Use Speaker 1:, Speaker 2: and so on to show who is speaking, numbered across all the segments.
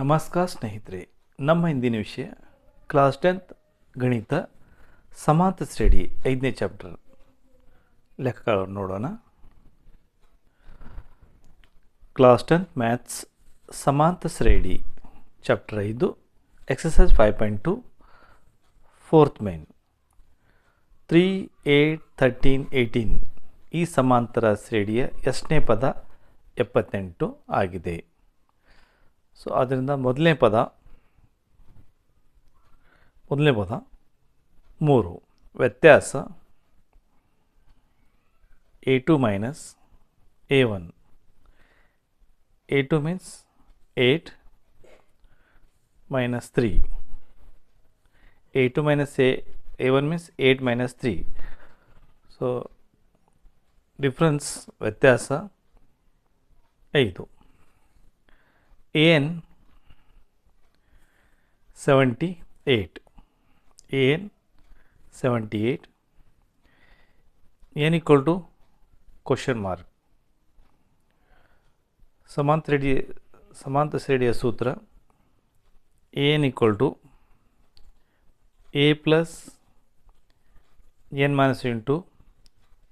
Speaker 1: ನಮಸ್ಕಾರ ಸ್ನೇಹಿತರೆ, ನಮ್ಮ ಹಿಂದಿನ ವಿಷಯ ಕ್ಲಾಸ್ ಟೆಂತ್ ಗಣಿತ, ಸಮಾಂತ ಶ್ರೇಣಿ ಐದನೇ ಚಾಪ್ಟರ್ ಲೆಕ್ಕ ನೋಡೋಣ. ಕ್ಲಾಸ್ ಟೆಂತ್ ಮ್ಯಾಥ್ಸ್ ಸಮಾಂತ ಶ್ರೇಣಿ ಚಾಪ್ಟರ್ ಐದು exercise five point two fourth main three eight thirteen eighteen ಈ ಸಮಾಂತರ ಶ್ರೇಣಿಯ ಎಷ್ಟನೇ ಪದ? ಎಪ್ಪತ್ತೆಂಟು ಆಗಿದೆ. सो अद्र मोदन पद मोदे पद, मूर व्यस A two minus A one A two mean eight minus three A two minus A A one mean eight minus three so difference व्यत्यास ईदू AN 78 AN 78 n equal to question mark समांत श्रेणी समांत श्रेणिಯ सूत्र AN equal to A plus n minus into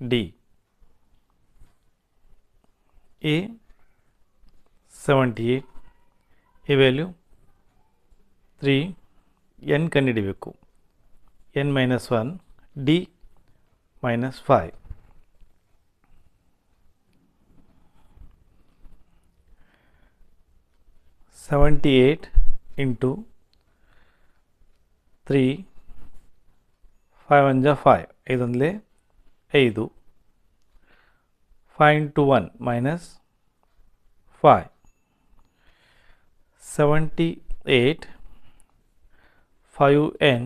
Speaker 1: D A 78 value three n n ಕಂಡುಹಿಡಿಬೇಕು n minus one D minus five. Seventy eight into three five one జా five. ఐదు వందలే ఐదు. Five into one minus five. 78 5n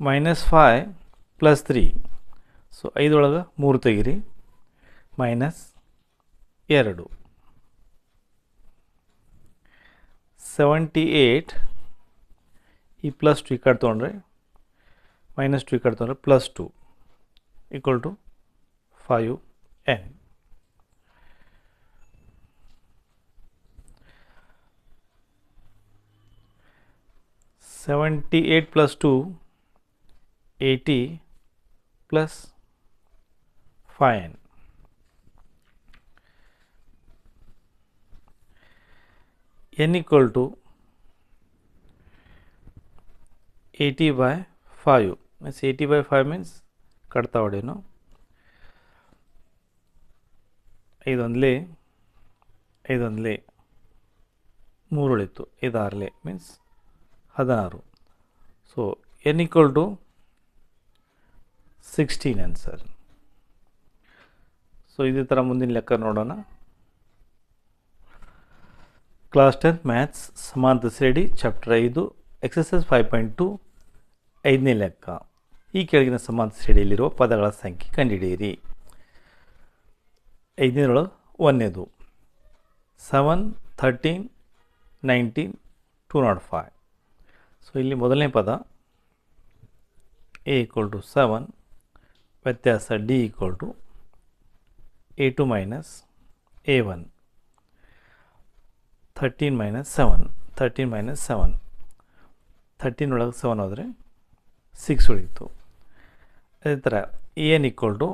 Speaker 1: minus five plus three so ಐದೊಳಗೆ ಮೂರು ತೆಗಿರಿ. Minus ಎರಡು. Seventy eight ಈ plus two ಈ ಕಡೆ ತೊಗೊಂಡ್ರೆ ಮೈನಸ್ ಟು ಈ plus two equal to five n seventy eight plus two eighty plus five N N equal to eighty by five means eighty by five means ಕಟ್ತಾ ಹೊಡೇನು ಐದೊಂದಲೇ ಐದೊಂದಲೇ ಮೂರು ಉಳಿತು ಐದಾರಲೇ means ಹದಿನಾರು. So n equal to sixteen answer so ಇದೇ ಥರ ಮುಂದಿನ ಲೆಕ್ಕ ನೋಡೋಣ. Class tenth maths ಸಮಾಂತ ಶ್ರೇಣಿ ಚಾಪ್ಟರ್ ಐದು ಎಕ್ಸಸೈಸ್ ಫೈವ್ ಪಾಯಿಂಟ್ ಟು ಐದನೇ ಲೆಕ್ಕ. ಈ ಕೆಳಗಿನ ಸಮಾಂತ ಶ್ರೇಣಿಯಲ್ಲಿರುವ ಪದಗಳ ಸಂಖ್ಯೆ ಕಂಡುಹಿಡಿಯಿರಿ. ಐದನೇದೊಳಗೆ ಒಂದನೇದು seven thirteen nineteen two nought five so ಇಲ್ಲಿ ಮೊದಲನೇ ಪದ ಎ ಈಕ್ವಲ್ ಟು ಸೆವೆನ್ ವ್ಯತ್ಯಾಸ D equal to A two minus A one thirteen minus seven thirteen minus seven thirteen ಒಳಗೆ ಸೆವೆನ್ ಹೋದರೆ ಸಿಕ್ಸ್ ಉಳಿತು. ಅದೇ ಥರ n equal to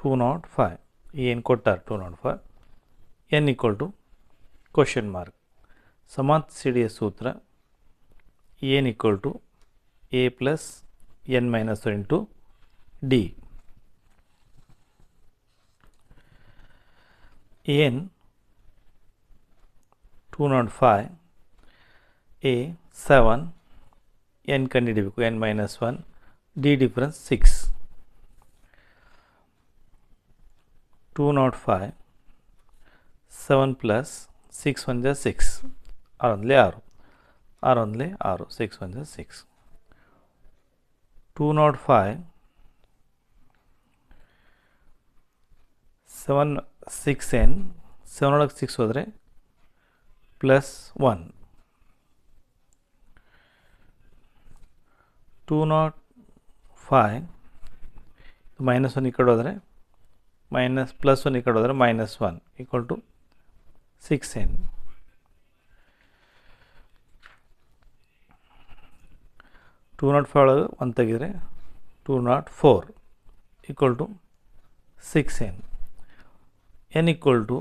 Speaker 1: two nought five ಏನು ಕೊಟ್ಟಾರೆ two nought five n equal to question mark ಸಮಾತ್ ಸಿಡಿಯ ಸೂತ್ರ n equal to A plus n minus one to D n two nought five A seven n Kandi n minus one D difference six two nought five seven plus six one जै six आरंदे आरोप R only R 6 1 is 6. 205 7 6n 7 ಒಳಗೆ six ಹೋದರೆ plus one two nought five minus 1 ಈ ಕಡೆ ಹೋದರೆ minus plus one ಈ ಕಡೆ ಹೋದರೆ minus one equal to six n two nought five ಒಳಗೆ ಒಂದು ತೆಗೆದರೆ two nought four equal to six n. N equal to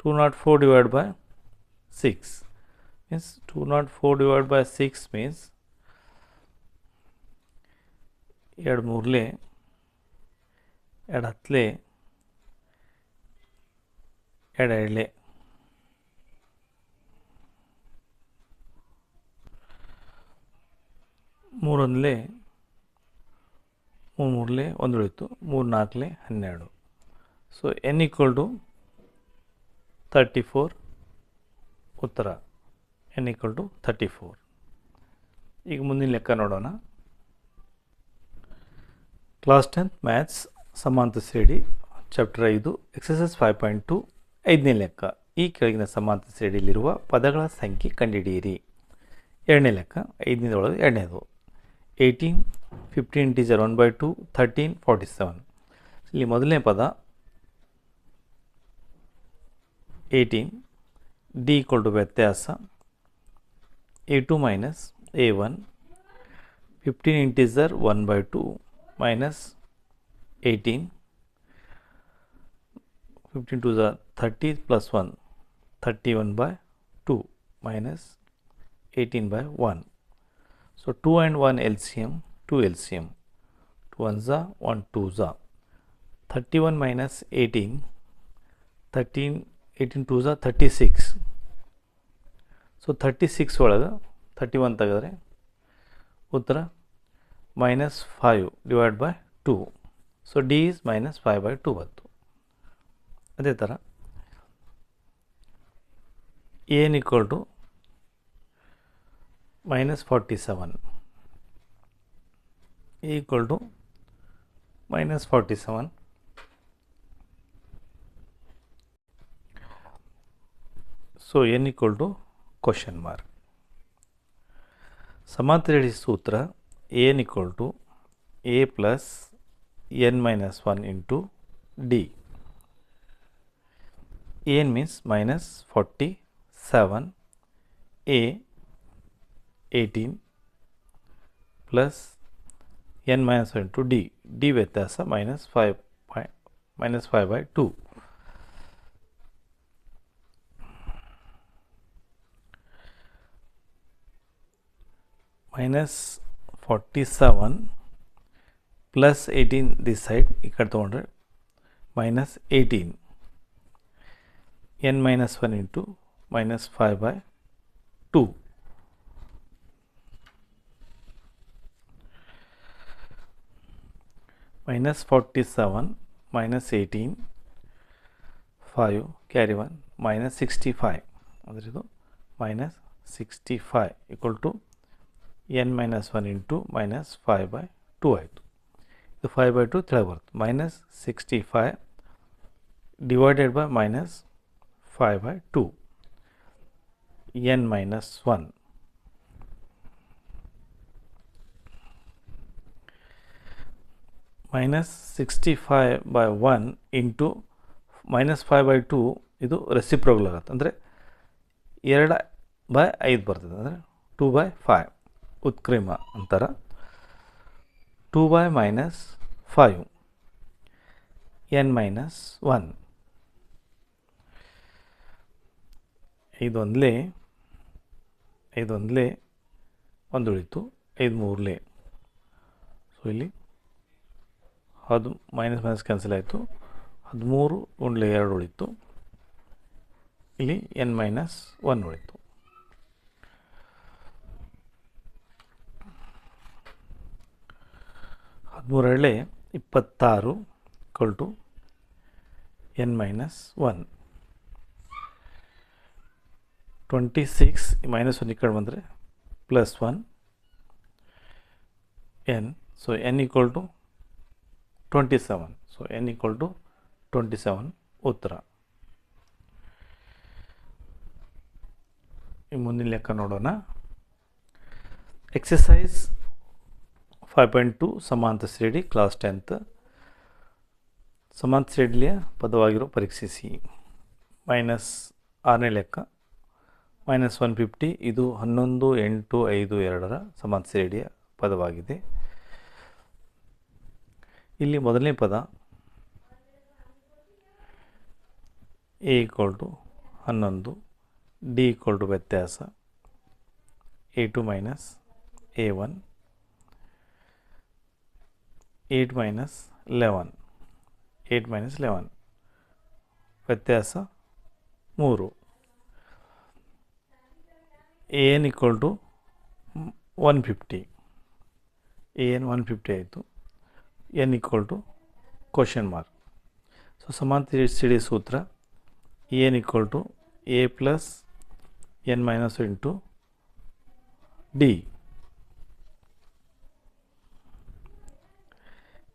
Speaker 1: two nought four divide by six. Means two nought four divide by six means ಎರಡು ಮೂರಲೆ, ಎರಡು ಹತ್ತಲೆ, ಎರಡು ಎರಡಲೆ ಮೂರೊಂದಲೇ ಮೂರು ಮೂರಲೆ ಒಂದು ಉಳಿತು ಮೂರು ನಾಲ್ಕಲೆ ಹನ್ನೆರಡು. So N equal to thirty four ಉತ್ತರ. N equal to thirty four ಈಗ ಮುಂದಿನ ಲೆಕ್ಕ ನೋಡೋಣ. ಕ್ಲಾಸ್ ಟೆಂತ್ ಮ್ಯಾಥ್ಸ್ ಸಮಾಂತರ ಸೇಡಿ ಚಾಪ್ಟರ್ ಐದು ಎಕ್ಸಸೈಸ್ ಫೈವ್ ಪಾಯಿಂಟ್ ಟು ಐದನೇ ಲೆಕ್ಕ. ಈ ಕೆಳಗಿನ ಸಮಾಂತರ ಸೇಡಿಯಲ್ಲಿರುವ ಪದಗಳ ಸಂಖ್ಯೆ ಕಂಡುಹಿಡಿಯಿರಿ. ಎರಡನೇ ಲೆಕ್ಕ ಐದನೇದೊಳಗೆ ಎರಡನೇದು. Eighteen fifteen teacher one by two thirteen forty seven ಇಲ್ಲಿ ಮೊದಲನೇ ಪದ ಏಯ್ಟೀನ್ ಡಿ ಈಕ್ವಲ್ ಟು ವ್ಯತ್ಯಾಸ A two minus A one fifteen ಇಂಟೀಸರ್ one by two minus eighteen fifteen two ಝ thirty plus one thirty one by two minus eighteen by one C M to L C M to one ಝ one two ಝ thirty one minus eighteen thirteen eighteen two thirty six so thirty six ಒಳಗೆ thirty one ತೆಗೆದ್ರೆ ಉತ್ತರ minus five divide by two so D is minus five by two ಬಂತು. ಅದೇ ಥರ. N equal to minus forty seven equal to minus forty seven so n equal to question mark ಸಮಾಂತರಿ ಸೂತ್ರ n equal to A plus n minus one into D n means minus forty seven A 18 plus n minus 1 to d d ವ್ಯತ್ಯಾಸ minus 5 minus 5 by 2 minus 47 plus 18 this side ಇಕ್ಕಡೆ ತಗೊಂಡ್ರೆ minus 18 n minus 1 into minus 5 by 2 minus 47 minus 18 5 carry 1 minus 65 minus 65 equal to n minus 1 into minus 5 by 2 ಆಯಿತು the 5 by 2 Three worth. Minus 65 divided by minus 5 by 2 n minus 1 minus sixty five by one into minus five by two ಇದು reciprocal ಆಗುತ್ತೆ. ಅಂದರೆ ಎರಡು by ಐದು ಬರ್ತದೆ. ಅಂದರೆ two by five ಉತ್ಕ್ರಿಮ ಅಂತಾರ. Two by minus five n minus one ಐದೊಂದಲೇ ಐದೊಂದಲೇ ಒಂದು ಉಳಿತು ಐದು ಮೂರಲೇ ಸೊ ಇಲ್ಲಿ ಹದು ಮೈನಸ್ ಮೈನಸ್ ಕ್ಯಾನ್ಸಲ್ ಆಯಿತು. ಹದಿಮೂರು ಒಂದು ಎರಡು ಉಳಿತು. ಇಲ್ಲಿ ಎನ್ ಮೈನಸ್ ಒನ್ ಉಳಿತು. ಹದಿಮೂರಳೆ ಇಪ್ಪತ್ತಾರು two n minus one twenty six minus one ಈ ಕಡೆ ಬಂದರೆ plus one n so n equal to twenty seven so n equal to twenty seven ಉತ್ತರ. ಈ ಮುಂದಿನ ಲೆಕ್ಕ ನೋಡೋಣ. ಎಕ್ಸಸೈಸ್ ಫೈವ್ ಪಾಯಿಂಟ್ ಟು ಸಮಾಂತ ಶ್ರೇಣಿ ಕ್ಲಾಸ್ ಟೆಂತ್ ಸಮಾಂತ ಶ್ರೇಣಿಯ ಪದವಾಗಿರೋ ಪರೀಕ್ಷಿಸಿ. ಮೈನಸ್ ಆರನೇ ಲೆಕ್ಕ. ಮೈನಸ್ ಒನ್ ಫಿಫ್ಟಿ ಇದು ಹನ್ನೊಂದು ಎಂಟು ಐದು ಎರಡರ ಸಮಾಂತ ಶ್ರೇಣಿಯ ಪದವಾಗಿದೆ. ಇಲ್ಲಿ ಮೊದಲನೇ ಪದ ಎ ಈಕ್ವಲ್ ಟು ಹನ್ನೊಂದು ಡಿ ಈಕ್ವಲ್ ಟು ವ್ಯತ್ಯಾಸ A two minus A one eight minus eleven eight minus eleven ವ್ಯತ್ಯಾಸ ಮೂರು. A n equal to one fifty A n one fifty ಆಯಿತು. N equal to question mark so ಸಮಾಂತರ ಸಿಡಿ ಸೂತ್ರ n equal to A plus n minus into D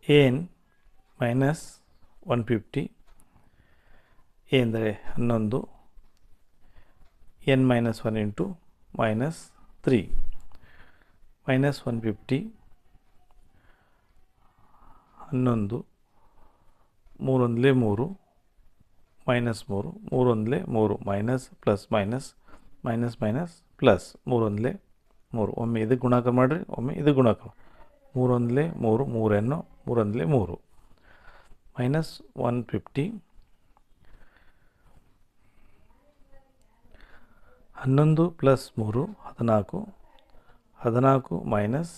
Speaker 1: n minus one fifty A ಅಂದರೆ ಹನ್ನೊಂದು n minus one into minus three minus one fifty ಹನ್ನೊಂದು, ಮೂರೊಂದಲೇ ಮೂರು, minus ಮೂರು, ಮೂರೊಂದಲೇ ಮೂರು, minus plus minus minus minus plus ಮೂರೊಂದಲೇ ಮೂರು. ಒಮ್ಮೆ ಇದು ಗುಣಾಕಾರ ಮಾಡಿರಿ, ಒಮ್ಮೆ ಇದು ಗುಣಾಕಾರ ಮೂರೊಂದಲೇ ಮೂರು, ಮೂರನ್ನು ಮೂರೊಂದಲೇ ಮೂರು. ಮೈನಸ್ ಒನ್ ಫಿಫ್ಟಿ, ಹನ್ನೊಂದು ಪ್ಲಸ್ ಮೂರು, ಹದಿನಾಲ್ಕು ಹದಿನಾಲ್ಕು minus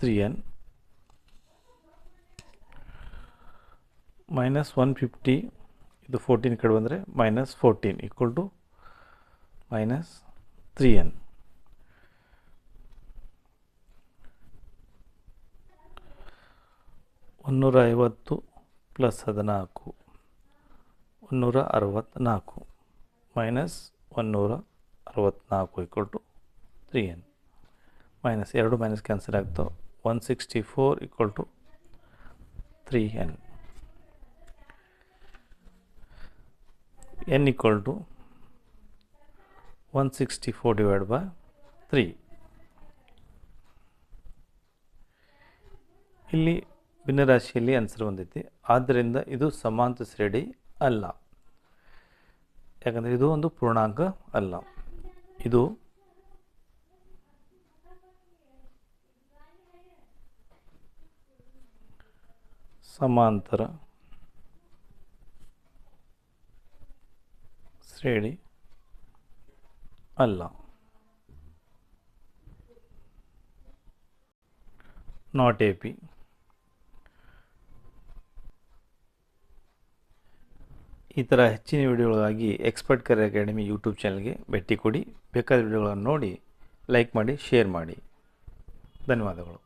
Speaker 1: three n. Minus one fifty ಇದು ಫೋರ್ಟೀನ್ ಕಡೆ ಬಂದರೆ minus fourteen equal to minus three n ಒನ್ನೂರ ಐವತ್ತು ಪ್ಲಸ್ ಹದಿನಾಲ್ಕು ಒನ್ನೂರ ಅರವತ್ತ್ನಾಲ್ಕು ಮೈನಸ್ ಒನ್ನೂರ ಅರವತ್ತ್ನಾಲ್ಕು equal to three n minus ಎರಡು ಮೈನಸ್ ಕ್ಯಾನ್ಸಲ್ ಆಗ್ತಾವೆ. One sixty four equal to three n n equal sixty four divide by three ಇಲ್ಲಿ ಭಿನ್ನರಾಶಿಯಲ್ಲಿ ಆನ್ಸರ್ ಬಂದೈತಿ. ಆದ್ದರಿಂದ ಇದು ಸಮಾಂತ ಶ್ರೇಣಿ ಅಲ್ಲ. ಯಾಕಂದರೆ ಇದು ಒಂದು ಪೂರ್ಣಾಂಕ ಅಲ್ಲ. ಇದು ಸಮಾಂತರ ಶ್ರೇಣಿ ಅಲ್ಲ. ನಾಟ್ ಎ ಪಿ ಈ ಥರ ಹೆಚ್ಚಿನ ವಿಡಿಯೋಗಳಿಗಾಗಿ ಎಕ್ಸ್ಪರ್ಟ್ ಕರಿಯರ್ ಅಕಾಡೆಮಿ ಯೂಟ್ಯೂಬ್ ಚಾನಲ್ಗೆ ಭೇಟಿ ಕೊಡಿ. ಬೇಕಾದ ವಿಡಿಯೋಗಳನ್ನು ನೋಡಿ ಲೈಕ್ ಮಾಡಿ ಶೇರ್ ಮಾಡಿ. ಧನ್ಯವಾದಗಳು.